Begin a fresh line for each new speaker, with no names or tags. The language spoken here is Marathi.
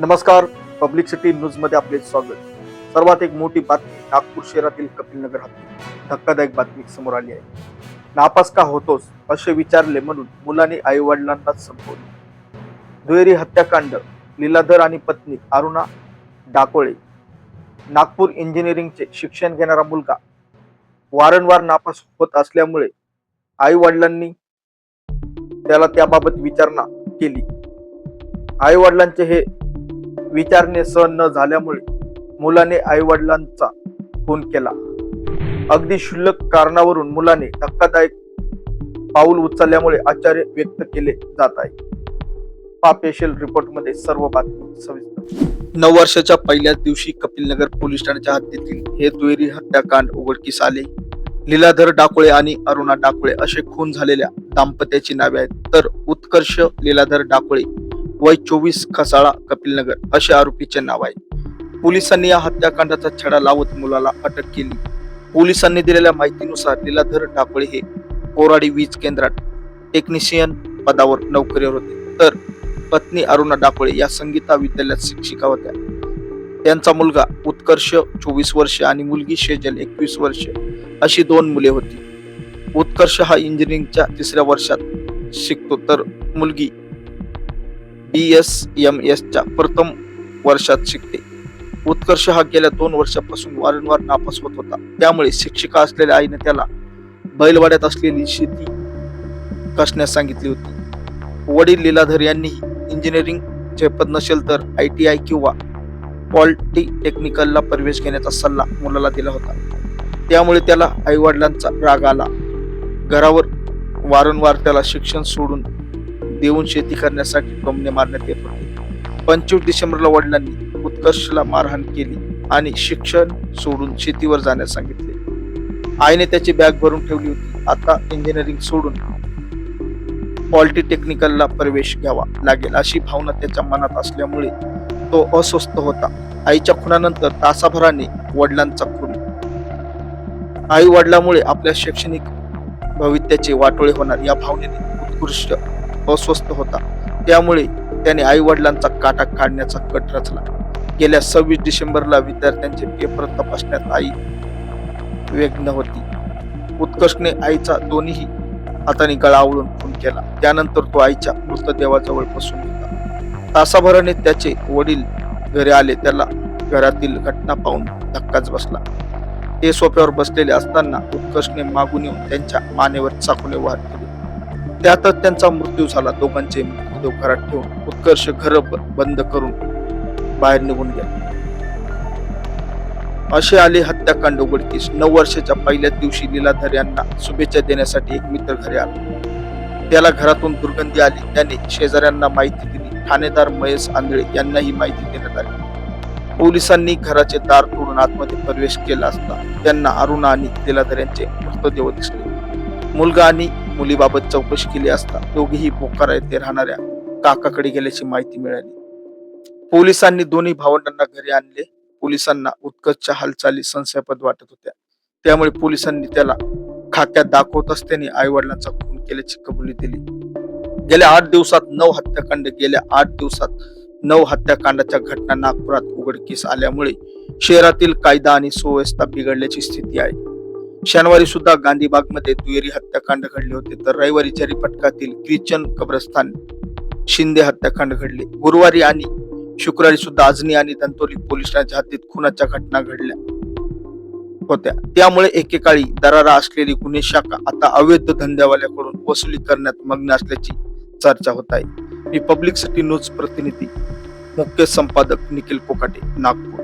नमस्कार पब्लिक सिटी न्यूजमध्ये आपले स्वागत. सर्वात एक मोठी बातमी नागपूर शहरातील कपिलनगर हाती धक्कादायक बातमी समोर आली आहे. नापास का होतोस असे विचारले म्हणून मुलाने आई वडिलांना संपवले दुहेरी हत्याकांड लीलाधर आणि पत्नी अरुणा डाकोळे. नागपूर इंजिनिअरिंगचे शिक्षण घेणारा मुलगा. वारंवार नापास होत असल्यामुळे आई वडिलांनी त्याला त्याबाबत विचारणा केली. आई वडिलांचे हे विचारणे सहन न झाल्यामुळे मुलाने आई वडिलांचा खून केला. अगदी क्षुल्लक कारणावरून मुलाने धक्कादायक पाऊल उचलल्यामुळे आचार्य व्यक्त केले जात आहे. पापेशल रिपोर्टमध्ये रिपोर्टमध्ये सर्व बातमी सविस्तर. नऊ वर्षाच्या पहिल्याच दिवशी कपिलनगर पोलीस ठाण्याच्या हद्दीतील हे दुहेरी हत्याकांड उघडकीस आले. लीलाधर डाकोळे आणि अरुणा डाकोळे असे खून झालेल्या दाम्पत्याची नावे आहेत. तर उत्कर्ष लीलाधर डाकोळे वय चोवीस खसाळा कपिलनगर असे आरोपीचे नाव आहे. पोलिसांनी या हत्याकांडाचा छडा लावत मुलाला अटक केली. पोलिसांनी दिलेल्या माहितीनुसार लीलाधर डाकोळे हे कोराडी वीज केंद्रात टेक्निशियन पदावर नोकरीवर होते. तर पत्नी अरुणा डाकोळे या संगीता विद्यालयात शिक्षिका होत्या. त्यांचा मुलगा उत्कर्ष चोवीस वर्ष आणि मुलगी शेजल एकवीस वर्ष अशी दोन मुले होती. उत्कर्ष हा इंजिनिअरिंगच्या तिसऱ्या वर्षात शिकतो. तर मुलगी बी एस एम एसच्या प्रथम वर्षात शिकते उत्कर्ष हा गेल्या दोन वर्षापासून वारंवार नापास होत. होता त्यामुळे शिक्षिका असलेल्या आईने त्याला बैलवाड्यात असलेली शेती कसण्यास सांगितली होती. वडील लीलाधर यांनीही इंजिनिअरिंग झेपत नसेल तर आय टी आय किंवा पॉलिटेक्निकलला प्रवेश घेण्याचा सल्ला मुलाला दिला होता. त्यामुळे त्याला आईवडिलांचा राग आला. घरावर वारंवार त्याला शिक्षण सोडून देऊन शेती करण्यासाठी टोमणे मारण्यात येत होते. पंचवीस डिसेंबरला वडिलांनी उत्कर्षला मारहाण केली आणि शिक्षण सोडून शेतीवर जाण्यास सांगितले. आईने त्याची बॅग भरून ठेवली होती. आता इंजिनिअरिंग सोडून पॉलिटेक्निकलला प्रवेश घ्यावा लागेल अशी भावना त्याच्या मनात असल्यामुळे तो अस्वस्थ होता. आईच्या खुनानंतर तासाभराने वडिलांचा खून. आई वडिलामुळे आपल्या शैक्षणिक भवित्याचे वाटोळे होणार या भावनेने उत्कृष्ट अस्वस्थ होता. त्यामुळे त्याने आई वडिलांचा काटा काढण्याचा कट रचला. गेल्या सव्वीस डिसेंबरला विद्यार्थ्यांचे पेपर तपासण्यात आई व्यग्न होती. उत्कर्षने आईचा दोन्ही हाताने गळा आवळून खून केला. त्यानंतर तो आईच्या मृतदेवाजवळ बसून होता तासाभराने त्याचे वडील घरी आले. त्याला घरातील घटना पाहून धक्काच बसला. ते सोप्यावर बसलेले असताना उत्कर्षने मागून येऊन त्यांच्या मानेवर चाकूने वार त्यातच त्यांचा मृत्यू झाला. दोघांचे मृतदेह घरात ठेवून उत्कर्ष घर बंद करून बाहेर निघून गेला. असे आले हत्याकांड उघडकीस. नऊ वर्षाच्या पहिल्याच दिवशी लीलाधर यांना शुभेच्छा देण्यासाठी एक मित्र घरी आला. त्याला घरातून दुर्गंधी आली. त्याने शेजाऱ्यांना माहिती दिली. ठाणेदार महेश आंधळे यांनाही माहिती देण्यात आली. पोलिसांनी घराचे दार तोडून आतमध्ये प्रवेश केला असता त्यांना अरुणा आणि लीलाधर यांचे मृतदेह दिसले. मुलगा आणि मुलीबाबत चौकशी केली असता दोघेही बोकारा येथे राहणाऱ्या काकाकडे गेल्याची माहिती मिळाली. पोलिसांनी दोन्ही भावंडांना घरी आणले. पोलिसांना उत्कटच्या हालचाली संशयापद वाटत होत्या. त्यामुळे पोलिसांनी त्याला खाक्यात दाखवत असताना आई वडिलांचा खून केल्याची कबुली दिली. गेल्या आठ दिवसात नऊ हत्याकांड गेल्या आठ दिवसात नऊ हत्याकांडाच्या घटना नागपुरात उघडकीस आल्यामुळे शहरातील कायदा आणि सुव्यवस्था बिघडल्याची स्थिती आहे. शनिवारी सुद्धा गांधीबागमध्ये दुहेरी हत्याकांड घडले होते. तर रविवारी चरीपटकातील क्रिश्चन कब्रस्तान शिंदे हत्याकांड घडले. गुरुवारी आणि शुक्रवारी सुद्धा अजनी आणि दंतोली पोलीस ठाण्याच्या हद्दीत खुनाच्या घटना घडल्या होत्या. त्यामुळे एकेकाळी दरारा असलेली गुन्हे शाखा आता अवैध धंद्यावाल्याकडून वसुली करण्यात मग्न असल्याची चर्चा होत आहे. मी पब्लिक सिटी न्यूज प्रतिनिधी मुख्य संपादक निखिल कोकाटे नागपूर.